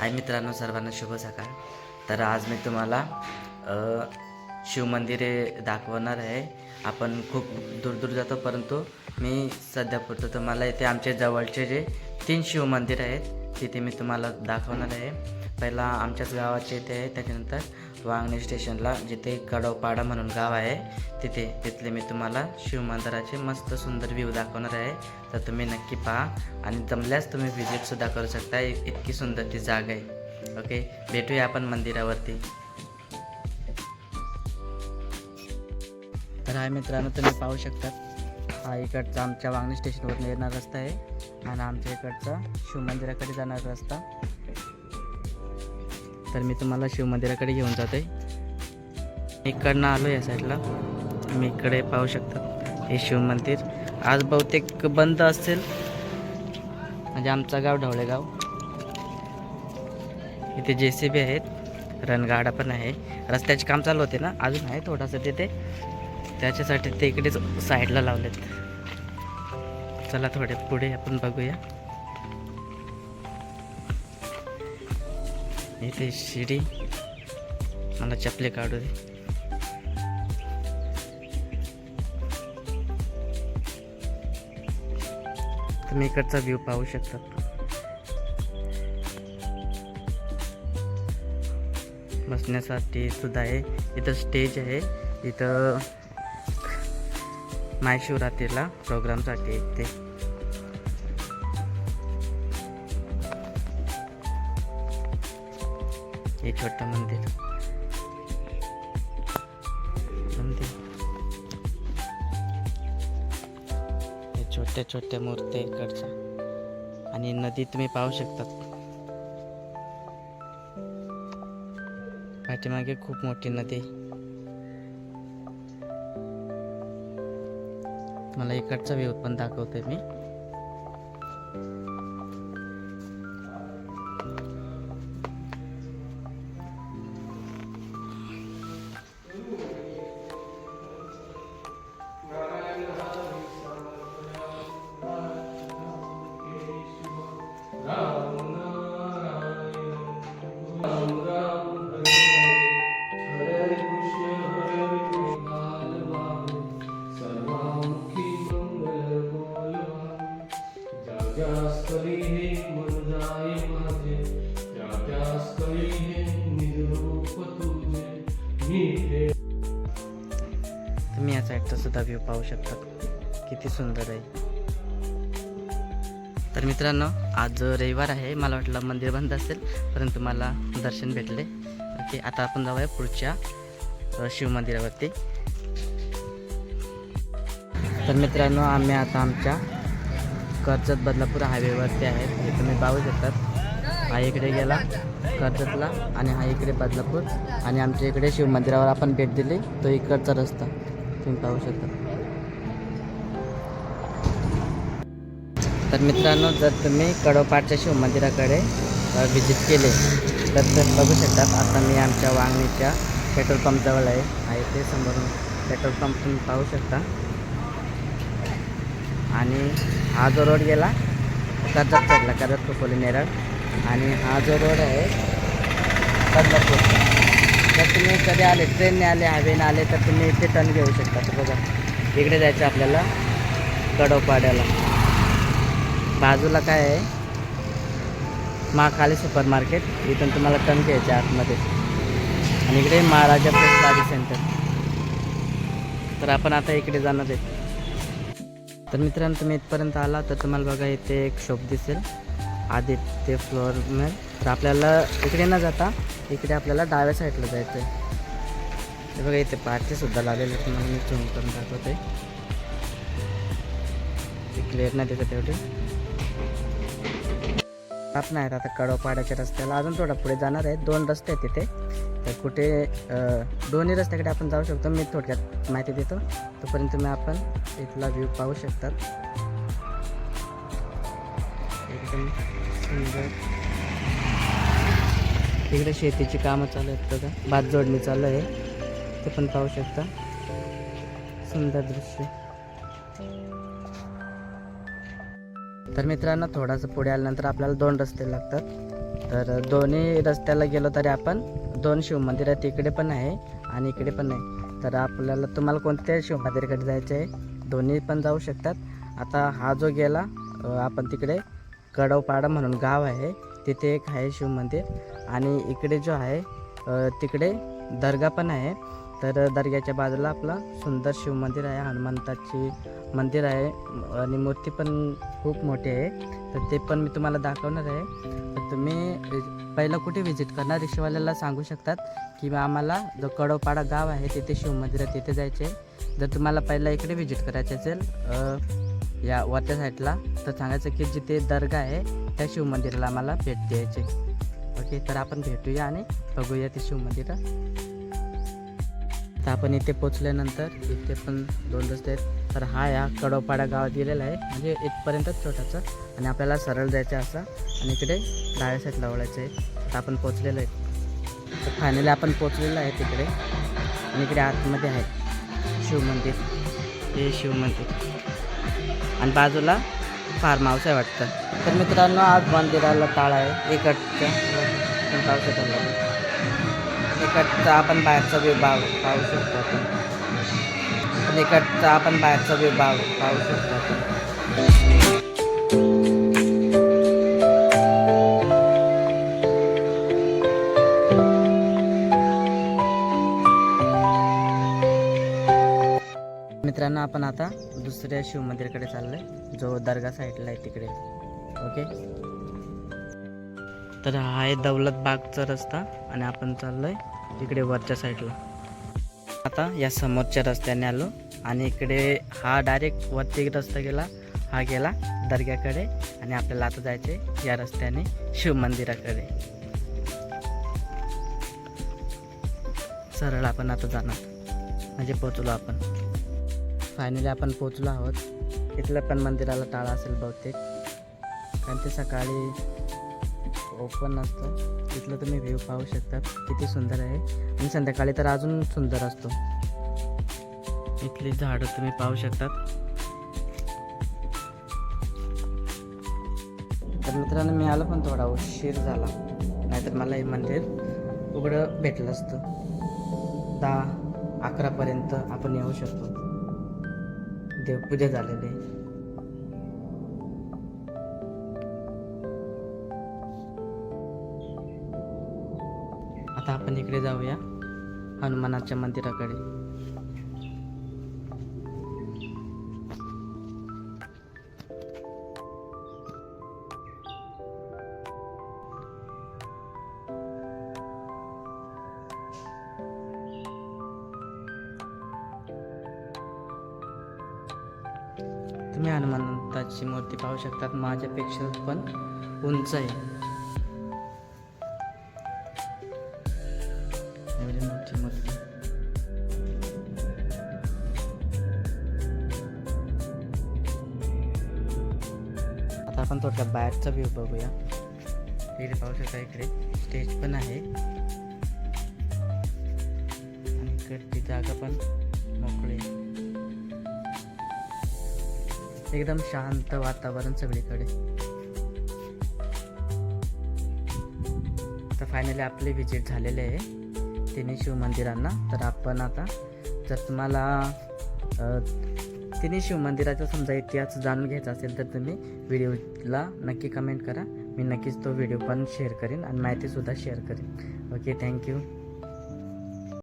हाय मित्रांनो सर्वांना शुभ सकाळ. तर आज मी तुम्हाला शिवमंदिरे दाखवणार आहे. आपण खूप दूर दूर जातो परंतु मी सध्या पुरतं तुम्हाला इथे आमच्या जवळचे जे तीन शिवमंदिर आहेत तिथे मी तुम्हाला दाखवणार आहे. पहिला आमच्याच गावाचे इथे आहे त्याच्यानंतर वांगणी स्टेशनला जिथे कडवपाडा म्हणून गाव आहे तिथे तिथले मी तुम्हाला शिवमंदिराचे मस्त सुंदर व्ह्यू दाखवणार आहे. तर तुम्ही नक्की पहा आणि जमल्यास तुम्ही व्हिजिटसुद्धा करू शकता. इतकी सुंदर ती जागा आहे. ओके भेटूया आपण मंदिरावरती. तर हा मित्रांनो तुम्ही पाहू शकता हा इकडचा आमच्या वांगणी स्टेशनवरून येणार रस्ता आहे आणि आमच्या इकडचा शिवमंदिराकडे जाणारा रस्ता. तर मी तुम्हाला शिवमंदिराकडे घेऊन जातो आहे इकडनं आलो या साईडला मी इकडे पाहू शकता हे शिवमंदिर आज बहुतेक बंद असेल. म्हणजे आमचं गाव ढवळेगाव. इथे जे सी बी आहेत. रणगाडा पण आहे. रस्त्याचे काम चालू होते ना? अजून आहे थोडासा तिथे. त्याच्यासाठी ते इकडेच साईडला लावलेत. चला थोडे पुढे आपण बघूया. इथे शिडी. मला चपले काढू दे. तुम्ही इकडचा व्ह्यू पाहू शकता बसण्यासाठी सुद्धा आहे. इथं स्टेज आहे. इथं महाशिवरात्रीला प्रोग्रामसाठी ते. हे छोटं मंदिर. मंदिर. हे छोट्या छोट्या मूर्त्या इकडच्या आणि नदी तुम्ही पाहू शकतात. पाठीमागे खूप मोठी नदी. आहे. मला इकडचा व्ह्यू पण दाखवतोय मी. हे माझे. त्या त्या स्थळी हे तुझे. मी हे तुम्ही या साईडचा सुद्धा व्ह्यू पाहू शकता. किती सुंदर आहे. तर मित्रांनो आज रविवार आहे. मला वाटलं मंदिर बंद असेल परंतु मला दर्शन भेटले. ओके आता आपण जाऊया पुढच्या शिवमंदिरावरती तर मित्रांनो आम्ही आता आमच्या कर्जत बदलापूर हायवेवरती आहे हे तुम्ही पाहू शकतात. हा इकडे गेला कर्जतला आणि हा इकडे बदलापूर. आणि आमच्या इकडे शिवमंदिरावर आपण भेट दिली. तो इकडचा रस्ता. तुम्ही पाहू शकता. तर मित्रांनो जर तुम्ही कडोपाटच्या शिवमंदिराकडे व्हिजिट केले तर ते बघू शकतात. आता मी आमच्या वांगणीच्या पेट्रोल पंपजवळ आहे. आहे ते समोरून पेट्रोल पंप तुम्ही पाहू शकता. आणि हा जो रोड गेला कर्जत साईडला कर्जत खोपोली नेरळ. आणि हा जो रोड आहे बदलापूर जर तुम्ही कधी आले ट्रेनने आले हायवेने आले तर तुम्ही इथे टर्न घेऊ शकता. तर बघा इकडे जायचं आपल्याला कडवपाड्याला बाजूला काय आहे? महाकाली सुपर मार्केट इथून तुम्हाला टर्न घ्यायचं आतमध्ये. आणि इकडे महाराजा प्रेस गाडी सेंटर. तर आपण आता इकडे जाणार आहे. तर मित्रांनो तुम्ही इथपर्यंत आला तर तुम्हाला बघा इथे एक शॉप दिसेल. आदित्य फ्लोअर मिळेल तर आपल्याला इकडे न जाता इकडे आपल्याला डाव्या साईडला जायचं आहे बघा इथे पार्टीसुद्धा लावलेले तुम्हाला मी झूम करून दाखवते. क्लिअर नाही दिसत तेवढी आपण आहेत आता कडवपाड्याच्या रस्त्याला. अजून थोडा पुढे जाणार आहे. दोन रस्ते आहेत तिथे. तर कुठे दोन्ही रस्त्याकडे आपण जाऊ शकतो. मी थोडक्यात माहिती देतो. तोपर्यंत तुम्ही आपण इथला व्ह्यू पाहू शकतात. एकदम सुंदर. इकडे शेतीची कामं चालू आहेत बघा. भात जोडणी चालू आहे. ते पण पाहू शकता. सुंदर दृश्य. तर मित्रांनो थोडासा पुढे आल्यानंतर आपल्याला दोन रस्ते लागतात. तर दोन्ही रस्त्याला गेलो तरी आपण दोन शिवमंदिर आहेत तिकडे पण आहे आणि इकडे पण आहे. तर आपल्याला तुम्हाला कोणत्या शिवमंदिराकडे जायचं आहे? दोन्ही पण जाऊ शकतात. आता हा जो गेला आपण तिकडे कडवपाडा म्हणून गाव आहे. तिथे एक आहे शिवमंदिर. आणि इकडे जो आहे तिकडे दर्गा पण आहे. तर दर्ग्याच्या बाजूला आपलं सुंदर शिवमंदिर आहे हनुमंताची मंदिर आहे आणि मूर्ती पण खूप मोठी आहे. तर ते पण मी तुम्हाला दाखवणार आहे. तर तुम्ही पहिलं कुठे व्हिजिट करणार रिक्षावाल्याला सांगू शकतात की आम्हाला जो कडवपाडा गाव आहे तिथे शिवमंदिर आहे तिथे जायचे जर तुम्हाला पहिला इकडे व्हिजिट करायचे असेल या वरच्या साईडला तर सांगायचं की जिथे दर्गा आहे त्या शिवमंदिराला आम्हाला भेट द्यायची ओके तर आपण भेटूया आणि बघूया ते शिवमंदिरं तर आपण इथे पोचल्यानंतर इथे पण दोन रस्ते आहेत. तर हा या कडोपाडा गावात दिलेला आहे. म्हणजे इथपर्यंतच छोटासा आणि आपल्याला सरळ जायचं असा असं. आणि इकडे डाव्या साईडला वळायचं आहे. तर आपण पोचलेलो आहे. तर फायनली आपण पोचलेलो आहे तिकडे. आणि इकडे आतमध्ये आहे. शिवमंदिर हे शिवमंदिर आणि बाजूला फार्म हाऊस आहे वाटतं. तर मित्रांनो आज मंदिराला टाळ आहे. इकडचं पण इकडचा आपण बाहेरचा विभाग पाहू शकतो आपण. पलीकडचा आपण बाहेरचा विभाग पाहू शकतो आपण. मित्रांनो आपण आता दुसऱ्या शिवमंदिराकडे चाललोय. जो दर्गा साईडला आहे तिकडे. ओके? तर हा आहे दौलत बागचा रस्ता आणि आपण चाललोय इकडे वरच्या साईडला आता या समोरच्या रस्त्याने आलो आणि इकडे हा डायरेक्ट वरती रस्ता गेला. हा गेला दर्ग्याकडे आणि आपल्याला आता जायचे या रस्त्याने शिवमंदिराकडे सरळ आपण आता जाणार. म्हणजे पोचलो आपण. फायनली आपण पोचलो आहोत. इथलं पण मंदिराला टाळा असेल बहुतेक. कारण ते सकाळी ओपन असतं. तिथलं तुम्ही व्ह्यू पाहू शकतात. किती सुंदर आहे. आणि संध्याकाळी तर अजून सुंदर असतो. इथली झाडं तुम्ही पाहू शकतात. तर मित्रांनो मी आलो पण थोडा उशीर झाला. नाहीतर मला हे मंदिर उघडं भेटलं असतं. दहा अकरापर्यंत आपण येऊ शकतो. देवपूजा झालेली आता आपण इकडे जाऊया हनुमानाच्या मंदिराकडे. तुम्ही हनुमंताची मूर्ती पाहू शकतात. माझ्यापेक्षा पण उंच आहे. एवढी मोठी मूर्ती आता आपण थोडक्यात बाहेरचा व्ह्यू बघूया. इकडे पाहू शकता इकडे स्टेज पण आहे. आणि इकडची जागा पण मोकळी एकदम शांत वातावरण सगळीकडे. तर फायनली आपली व्हिजिट झालेली आहे. तिन्ही शिवमंदिरांना. तर आपण आता जर तुम्हाला तिन्ही शिवमंदिराचा समजा इतिहास जाणून घ्यायचा असेल तर तुम्ही व्हिडिओला नक्की कमेंट करा. मी नक्कीच तो व्हिडिओ पण शेअर करेन आणि माहितीसुद्धा शेअर करेन. Okay thank you.